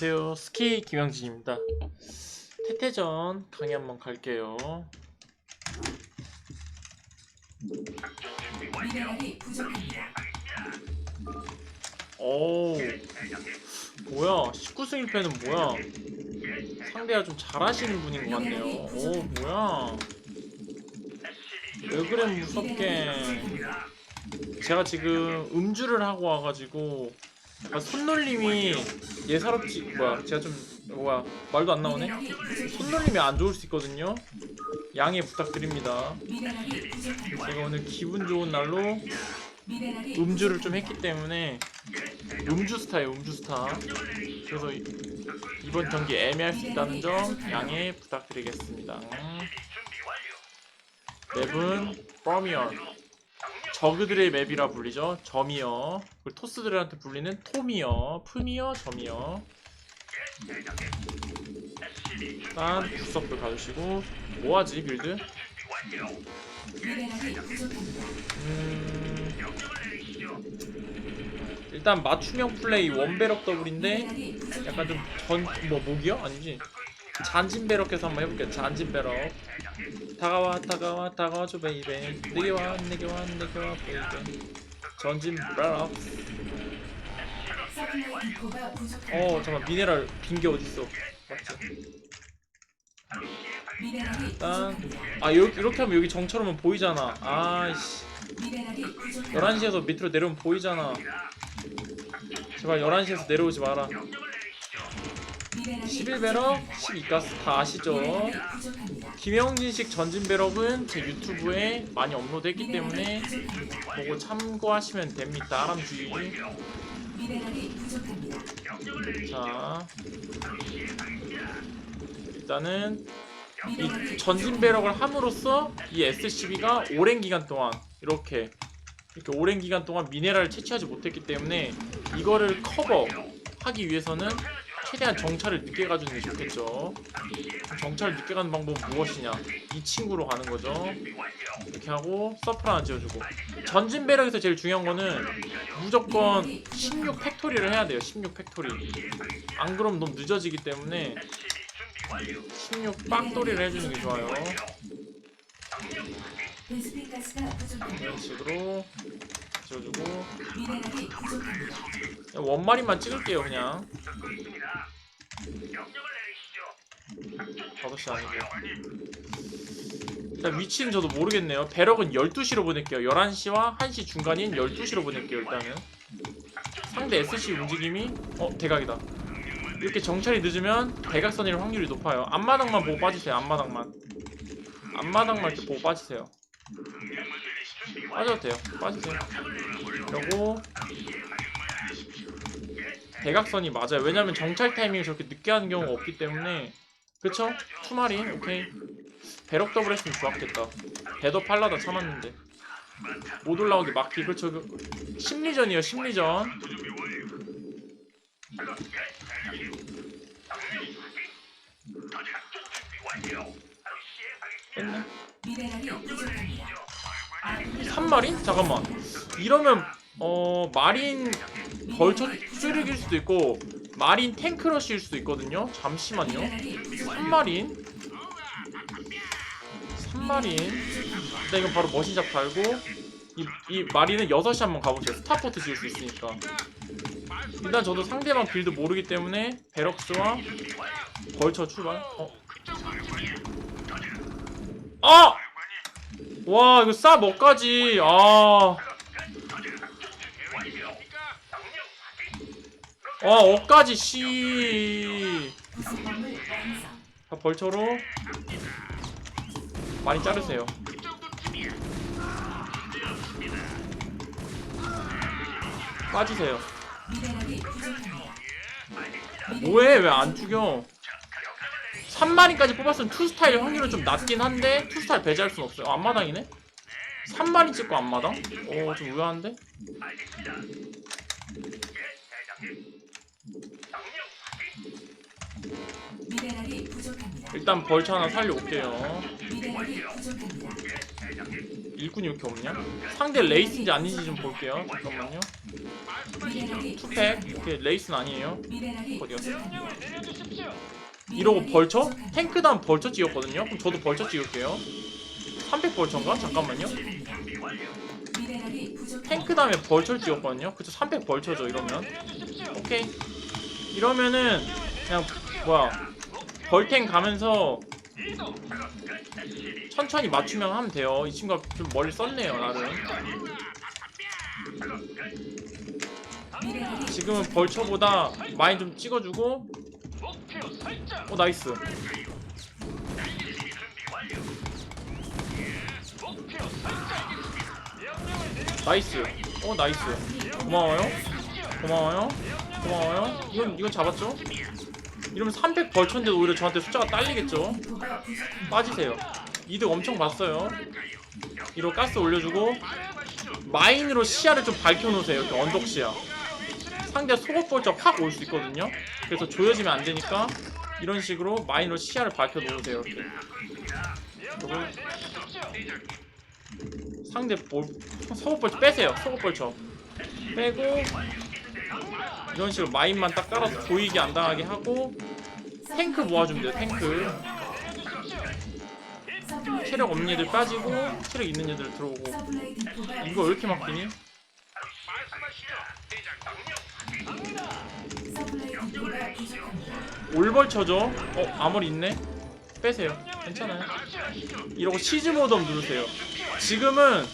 안녕하세요. 스키 김영진입니다. 태태전 강의 한번 갈게요. 오, 뭐야? 19승 1패는 뭐야? 상대가 좀 잘하시는 분인 것 같네요. 오, 뭐야? 왜 그래 무섭게? 제가 지금 음주를 하고 와가지고 약간 손놀림이 예사롭지 뭐야? 제가 좀 뭐야 말도 안 나오네. 손놀림이 안 좋을 수 있거든요. 양해 부탁드립니다. 제가 오늘 기분 좋은 날로 음주를 좀 했기 때문에 음주 스타예요, 음주 스타. 그래서 이- 이번 경기 애매할 수 있다는 점 양해 부탁드리겠습니다. 맵은 프로미언. 저그들의 맵이라 불리죠. 점이요. 그리고 토스들한테 불리는 톰이요. 품이요, 점이요. 일단 구석도 가주시고 뭐하지 빌드? 음... 일단 맞춤형 플레이 원배럭 더블인데. 약간 좀 전 뭐 목이요? 아니지 잔진배럭해서 한번 해볼게요. 잔진배럭. 다가와 다가와 다가와줘 베이베. 내게 와 내게 와 내게 와 베이베. 전진배럭. 어 잠깐 미네랄 빈 게 어딨어? 맞지? 아 여기 이렇게 하면 여기 정처럼 보이잖아. 부족합니다. 11시에서 밑으로 내려오면 보이잖아. 제발 11시에서 내려오지 마라 11배럭 12가스 다 아시죠? 김영진식 전진배럭은 제 유튜브에 많이 업로드했기 때문에 보고 참고하시면 됩니다. 부족합니다. 자, 일단은 이 전진 배럭을 함으로써 이 SCB가 오랜 기간 동안 이렇게 이렇게 오랜 기간 동안 미네랄을 채취하지 못했기 때문에 이거를 커버하기 위해서는 최대한 정찰을 늦게 가주는 게 좋겠죠. 정찰을 늦게 가는 방법은 무엇이냐? 이 친구로 가는 거죠. 이렇게 하고 서플 하나 지어주고 전진 배럭에서 제일 중요한 거는 무조건 16 팩토리를 해야 돼요. 16 팩토리. 안 그러면 너무 늦어지기 때문에 16 빡토리를 해주는 게 좋아요. 이런 식으로 부족합니다. 그냥 원마리만 찍을게요 그냥. 5시 아니고 일단 위치는 저도 모르겠네요. 배럭은 12시로 보낼게요. 11시와 1시 중간인 12시로 보낼게요 일단은. 상대 SC 움직임이 어 대각이다. 이렇게 정찰이 늦으면 대각선일 확률이 높아요. 앞마당만 보고 빠지세요 앞마당만. 앞마당만 이렇게 보고 빠지세요 빠져도 돼요. 빠지세요. 그리고 대각선이 맞아요. 왜냐면 정찰 타이밍을 저렇게 늦게 하는 경우가 없기 때문에. 그쵸? 투마리 오케이. 배럭 더블 했으면 좋았겠다. 배더 팔라다 참았는데. 못 올라오게 막기 그렇죠. 그- 심리전이요 심리전. 뺐네 미네랄이 부족합니다. 아군이 3마린? 잠깐만 이러면 어 마린 벌처 쓰레기일 수도 있고 마린 탱크러시일 수도 있거든요 잠시만요 미네랄이 부족합니다. 3마린 3마린 일단 이건 바로 머신샵 달고 이, 이 마린은 6시 한번 가보세요 스타포트 지을 수 있으니까 일단 저도 상대방 빌드 모르기 때문에 베럭스와 벌처 출발 어? 아! 와 이거 싸 뭐까지 아... 와 어까지 씨 완성. 자, 벌처로 많이 자르세요. 빠지세요. 뭐해? 왜 안 죽여? 3마리까지 뽑았으면 투스타일 확률은 좀 낮긴 한데 투스타일 배제할 순 없어요. 어, 앞마당이네? 3마리 찍고 앞마당? 오, 좀 의아한데? 미네랄이 부족합니다. 일단 벌처 하나 살려올게요. 미네랄이 부족합니다. 일꾼이 왜 이렇게 없냐? 상대 레이스인지 아닌지 좀 볼게요. 잠깐만요. 미네랄이 투팩 이렇게 레이스는 아니에요 미네랄이 미네랄 이 벌처? 부족합니다. 탱크 다음 벌처 찍었거든요 그럼 저도 벌처 찍을게요 300 벌처인가? 잠깐만요. 탱크 다음에 벌처를 찍었거든요 그쵸 300 벌처죠 이러면 오케이 이러면은 그냥 뭐야 벌탱 가면서 천천히 맞추면 하면 돼요 이 친구가 좀 멀리 썼네요 나름 지금은 벌처보다 많이 좀 찍어주고 어 나이스. 나이스. 어 나이스. 고마워요. 고마워요. 고마워요. 이건 이건 잡았죠? 이러면 300 벌처인데도 오히려 저한테 숫자가 딸리겠죠. 빠지세요. 이득 엄청 봤어요. 이로 가스 올려주고 마인으로 시야를 좀 밝혀놓으세요. 이렇게 언덕 시야 상대 속옷 벌쩍 확올 수 있거든요. 그래서 조여지면 안 되니까 이런 식으로 마인으로 시야를 밝혀 놓으세요 이렇게. 그리고 상대 볼, 속옷 벌쩍 빼세요 속옷 벌쩍 빼고 이런 식으로 마인만 딱 깔아서 보이게 안 당하게 하고 탱크 모아주면 돼요 탱크. 체력 없는 애들 빠지고 체력 있는 애들 들어오고. 이거 왜 이렇게 막히니? 서플라이 부족합니다. 올벌 쳐줘? 어 아머리 있네? 빼세요. 괜찮아요. 이러고 시즈 모드업 누르세요. 지금은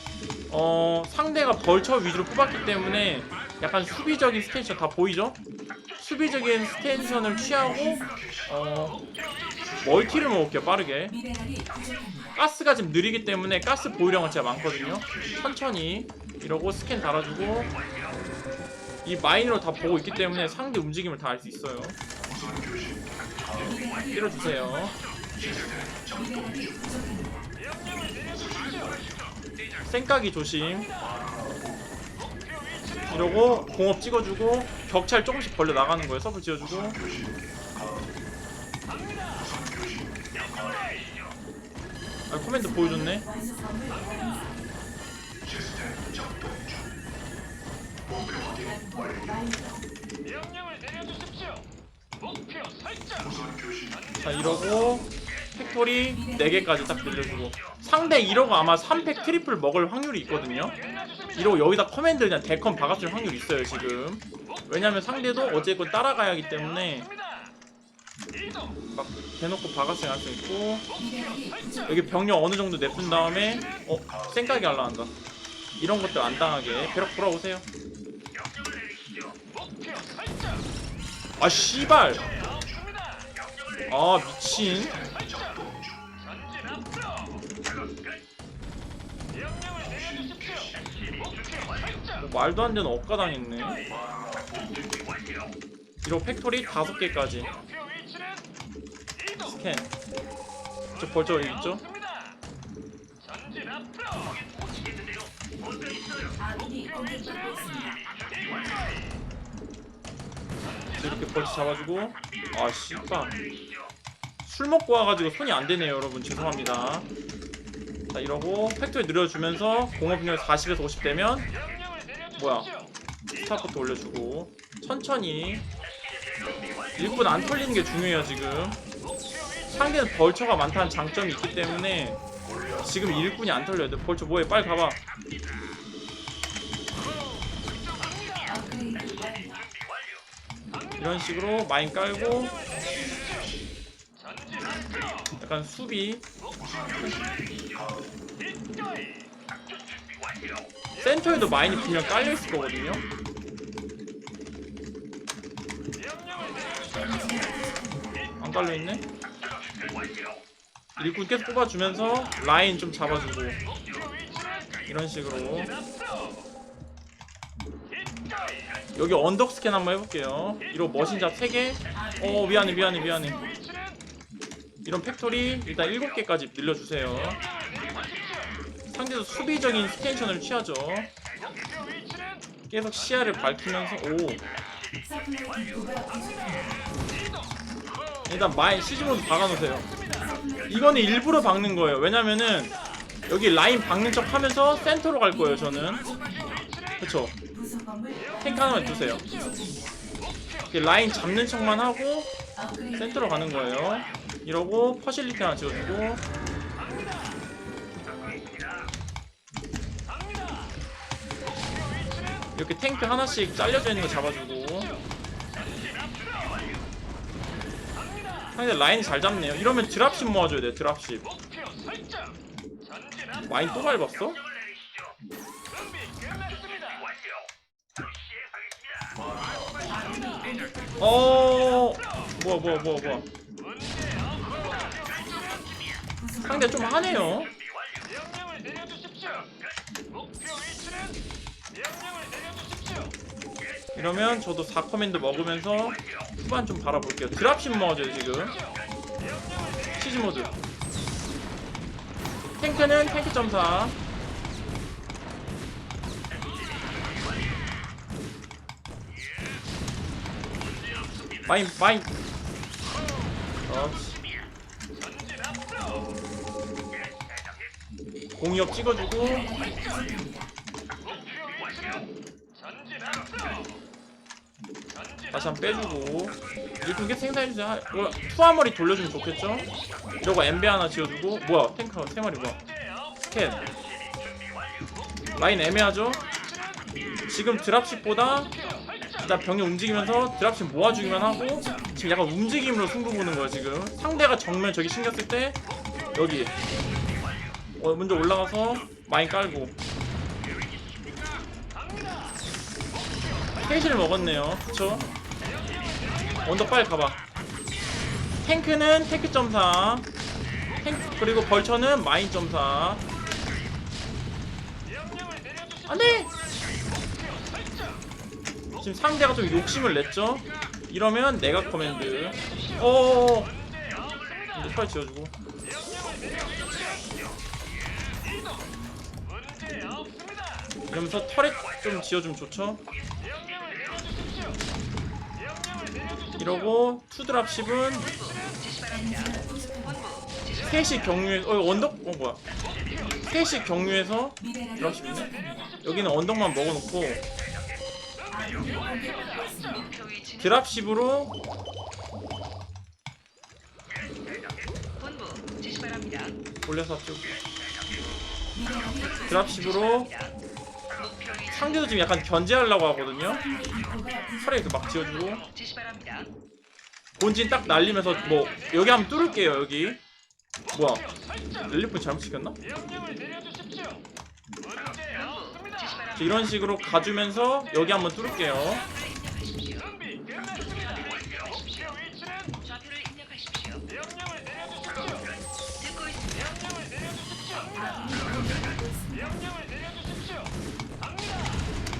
어 상대가 벌처 위주로 뽑았기 때문에 약간 수비적인 스테이션 다 보이죠? 수비적인 스테이션을 취하고 어 멀티를 먹을게요 빠르게. 미네랄이 부족합니다. 가스가 지금 느리기 때문에 가스 보유량은 진짜 많거든요. 천천히 이러고 스캔 달아주고 이 마인으로 다 보고 있기 때문에 상대 움직임을 다 알 수 있어요. 부족합니다. 생각이 조심. 이러고 공업 찍어주고 격차를 조금씩 벌려 나가는 거예요. 서브 지어주고. 아 코멘트 보여줬네. 자 이러고 팩토리 4개까지 딱 늘려주고 상대 이러고 아마 3팩 트리플 먹을 확률이 있거든요 이러고 여기다 커맨드 그냥 데컨 박았을 확률이 있어요 지금 왜냐면 상대도 어쨌건 따라가야 하기 때문에. 막 대놓고 박았을 가능성이 있고. 여기 병력 어느 정도 내푼 다음에 어? 쌩까기 할라한다 이런 것들 안 당하게 배럭 돌아오세요 아 씨발. 아 미친. 뭐 말도 안 되는 억가당했네 이러고 팩토리 5개까지 목표 위치는 이동. 스캔 저 벌써 여기 있죠? 아군이 공격받고. 이렇게 벌써 잡아주고. 아 씨발. 술 먹고 와가지고 손이 안 되네요 여러분. 죄송합니다. 자 이러고 팩토리 늘려주면서 공업력 40에서 50 되면. 뭐야? 스타부터 올려주고. 천천히. 일꾼 안 털리는 게 중요해요 지금. 상대는 벌처가 많다는 장점이 있기 때문에 지금 일꾼이 안 털려야 돼. 벌처 뭐해? 빨리 가봐 이런 식으로 마인 깔고. 약간 수비. 센터에도 마인이 그냥 깔려있을 거거든요. 안 깔려있네 일꾼 계속 뽑아주면서 라인 좀 잡아주고 이런 식으로. 여기 언덕 스캔 한번 해볼게요. 이러고 머신잡 3개. 어 미안해 미안해 미안해. 이런 팩토리 일단 7개까지 늘려주세요. 상대도 수비적인 스텐션을 취하죠. 계속 시야를 밝히면서 오. 일단 마인 시즈모드 박아놓으세요. 이거는 일부러 박는 거예요. 왜냐면은 여기 라인 박는 척 하면서 센터로 갈 거예요 저는. 그쵸 탱크 하나만 두세요. 이렇게 라인 잡는 척만 하고 센터로 가는 거예요. 이러고 퍼실리티 하나 지어주고 이렇게 탱크 하나씩 잘려져 있는 거 잡아주고 상대 라인 잘 잡네요. 이러면 드랍십 모아줘야 돼요. 드랍십. 마인 또 밟았어? 어 뭐야 뭐야 뭐야 뭐야. 상대 좀 하네요. 이러면 저도 4커맨드 먹으면서 후반 좀 바라볼게요. 드랍십 먹어줘요 지금. 치즈 모드. 탱크는 탱크 점사. 마인 마인. 그렇지. 공이업 찍어주고 다시 한 번 빼주고 두개 생산해주세요 하- 이거 투하머리 돌려주면 좋겠죠? 이러고 엠베 하나 지어주고 뭐야 탱크 세 마리 뭐야. 스캔 라인 애매하죠? 지금 드랍십보다 일단 병이 움직이면서 드랍십 모아주기만 하고 지금 약간 움직임으로 승부 보는 거야 지금. 상대가 정면 저기 쓸때 여기. 어, 먼저 올라가서 마인 깔고. 케이시를 먹었네요. 그쵸? 언더 빨리 가봐. 탱크는 탱크 점사. 탱크 그리고 벌처는 마인 점사. 안돼 지금 상대가 좀 욕심을 냈죠 이러면 내가 커맨드 어 이제 털 지어주고. 이러면서 털에 좀 지어주면 좋죠. 이러고 투드랍십은 셋이 경유해 어 언덕 어 뭐야 셋이 경유해서 미네랄이 드랍십 있네 부족합니다. 여기는 언덕만 먹어놓고 드랍십으로 본부 지시 바랍니다. 올려서 쭉 드랍십으로 목표 위치 상대도 지금 약간 견제하려고 하거든요 털에 이렇게 막 지어주고 지시 바랍니다. 본진 딱 날리면서 뭐 여기 한번 뚫을게요 여기 뭐야 렐리프 잘못 시켰나? 명령을 내려주십시오. 자. 이런 식으로 가주면서 여기 한번 뚫을게요.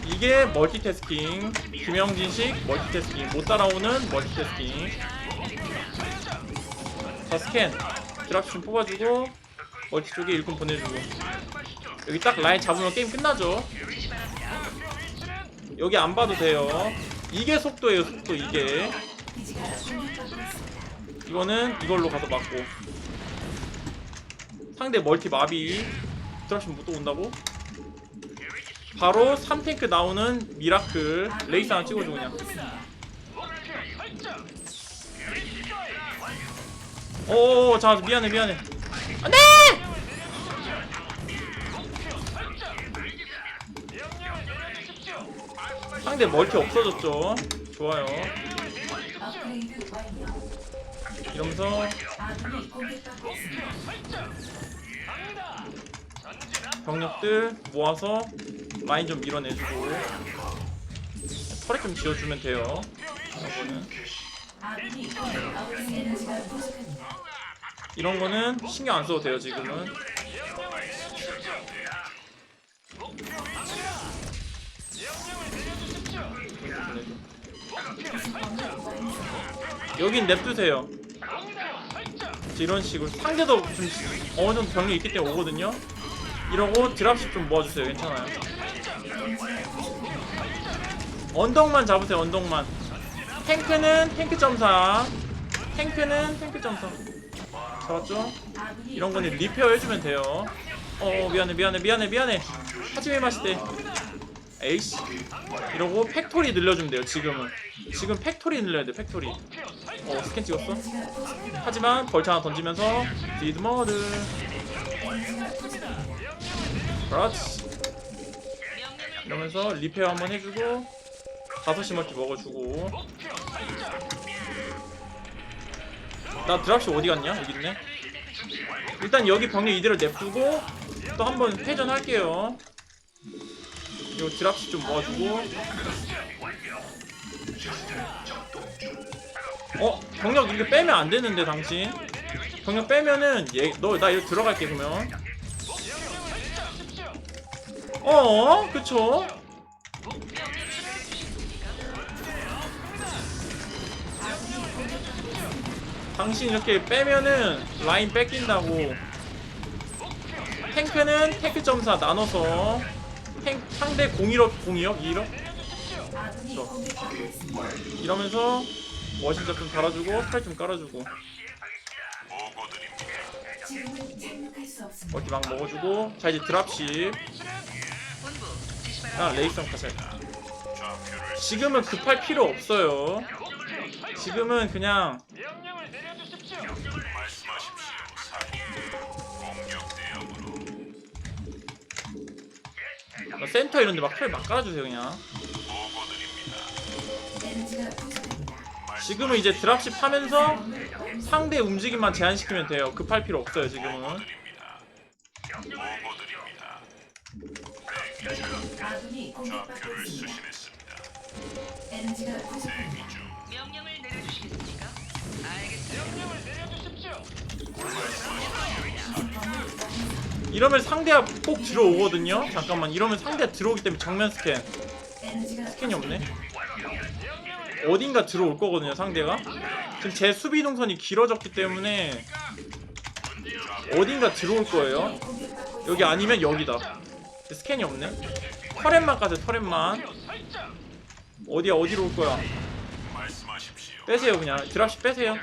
이게 멀티태스킹. 김영진식 멀티태스킹. 못 따라오는 멀티태스킹. 자 스캔. 드랍 좀 뽑아주고 멀티 쪽에 일꾼 보내주고 여기 딱 라인 잡으면 게임 끝나죠. 여기 안 봐도 돼요 이게 속도예요 속도 이게. 이거는 이걸로 가서 맞고 상대 멀티 마비 드랍십 못또 온다고? 바로 3탱크 나오는 미라클 레이스 하나 찍어줘 그냥 목표 설정. 오, 자 미안해 미안해. 안돼. 상대 멀티 없어졌죠. 좋아요. 이러면서. 병력들 모아서 라인 좀 밀어내주고 털에 좀 지어주면 돼요. 부족합니다. 이런 거는 신경 안 써도 돼요 지금은. 여긴 냅두세요. 이런 식으로 상대도 좀 어느 정도 병력이 있기 때문에 오거든요. 이러고 드랍십 좀 모아주세요. 괜찮아요. 언덕만 잡으세요. 언덕만. 탱크는 탱크 점사. 탱크는 탱크 점사. 잡았죠? 이런 거는 리페어 해주면 돼요. 어 미안해 미안해 미안해 미안해. 하지메 마시대. 에이씨. 이러고 팩토리 늘려주면 돼요 지금은. 지금 팩토리 늘려야 돼 팩토리. 어 스캔 찍었어. 하지만 벌처 하나 던지면서 디드머드. 그렇지. 이러면서 리페어 한번 해주고 다섯 시 멀티 먹어주고. 나 드랍시 어디 갔냐? 여기 있네. 일단 여기 병력 이대로 냅두고 또 한번 회전할게요 이거 드랍시 좀 모아주고 어? 병력 이렇게 빼면 안 되는데 당신 병력 빼면은 얘 너 나 이거 들어갈게 그러면 어? 그쵸? 당신 이렇게 빼면은 라인 뺏긴다고 탱크는 탱크 점사 나눠서 탱, 상대 01억 02억 2억 아군이 저. 이러면서 워신작 좀 달아주고 스펠 좀 깔아주고. 멀티 막 먹어주고 자 이제 지시 아. 레이성 가자 지금은 급할 필요 없어요 지금은 그냥 센터 이런데 막 털 막 깔아주세요 그냥. 지금은 이제 드랍십 하면서 상대 움직임만 제한시키면 돼요 급할 필요 없어요 지금은 아군이 공격받고 있습니다. 에너지가 부족합니다. 명령을 내려 이러면 상대가 꼭 들어오거든요. 잠깐만 이러면 상대가 들어오기 때문에 정면 스캔. 스캔이 없네. 어딘가 들어올 거거든요 상대가. 지금 제 수비 동선이 길어졌기 때문에 어딘가 들어올 거예요. 여기 아니면 여기다. 스캔이 없네. 터렛만 까세요 터렛만. 어디야 어디로 올 거야? 빼세요 그냥. 드랍시 빼세요.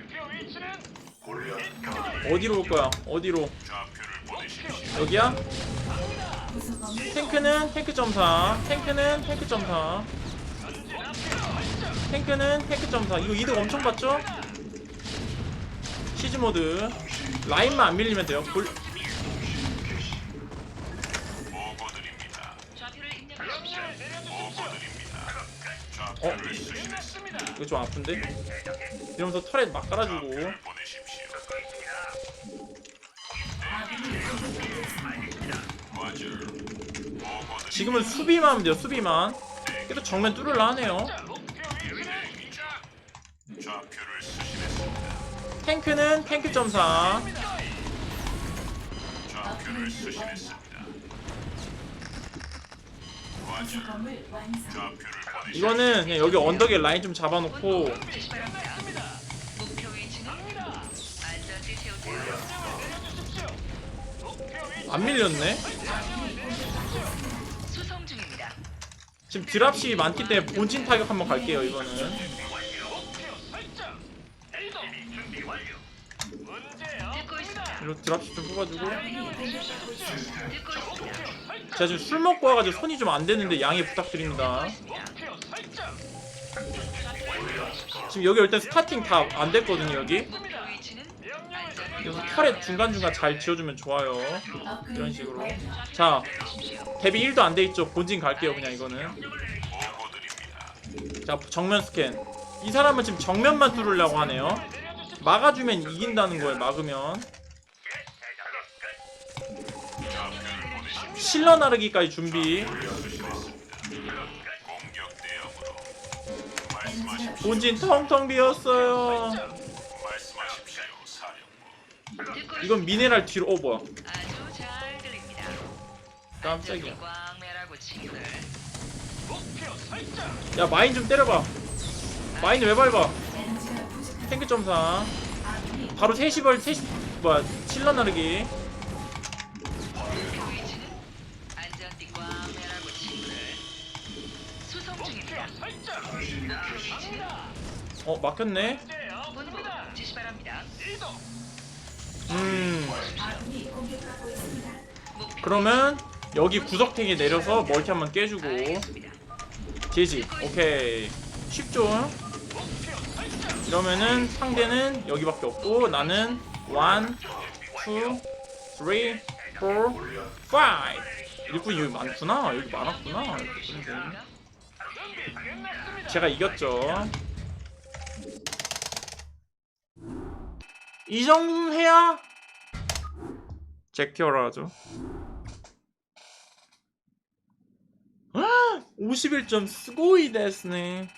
어디로 올 거야? 어디로 여기야? 탱크는 탱크 점사. 탱크는 탱크 점사. 탱크는 탱크 점사. 이거 이득 엄청 봤죠? 시즈 모드. 라인만 안 밀리면 돼요. 볼... 어? 이거 좀 아픈데? 이러면서 터렛 막 깔아주고 지금은 수비만 하면 돼요 수비만 그래도 정면 뚫을라 하네요 탱크는 탱크 점사. 이거는 그냥 여기 언덕에 라인 좀 잡아놓고. 안 밀렸네 지금 드랍시 많기 때문에 본진 타격 한번 갈게요 이거는. 이렇게 드랍시 좀 뽑아주고. 제가 지금 술 먹고 와가지고 손이 좀 안 되는데 양해 부탁드립니다 지금 여기 일단 스타팅 다 안 됐거든요 여기 그래서 털에 중간중간 잘 지어주면 좋아요. 이런 식으로. 자. 데뷔 1도 안 돼 있죠. 본진 갈게요 그냥 이거는. 자 정면 스캔. 이 사람은 지금 정면만 뚫으려고 하네요. 막아주면 이긴다는 거예요 막으면. 실러 나르기까지 준비. 본진 텅텅 비었어요 이건 미네랄 뒤로 어 뭐야 아주 잘 들립니다. 깜짝이야 꽝 매라고 친구들. 야 마인 좀 때려봐 마인 왜 밟아. 탱크 점사 바로 3시 벌 3시 뭐야 실러 나르기 목표 위치는 안전띠 꽝 매라고 친구들. 수송 중입니다. 목표 위치는 어 막혔네 음. 그러면 여기 구석탱이 내려서 멀티 한번 깨주고. 제지. 오케이. 쉽죠 이러면은 상대는 여기밖에 없고 나는 1 2 3 4 5 일꾼이 여기 많구나. 여기 많았구나. 제가 이겼죠 이 정도는 해야 잭티어라 하죠. 51점 스고이 데스네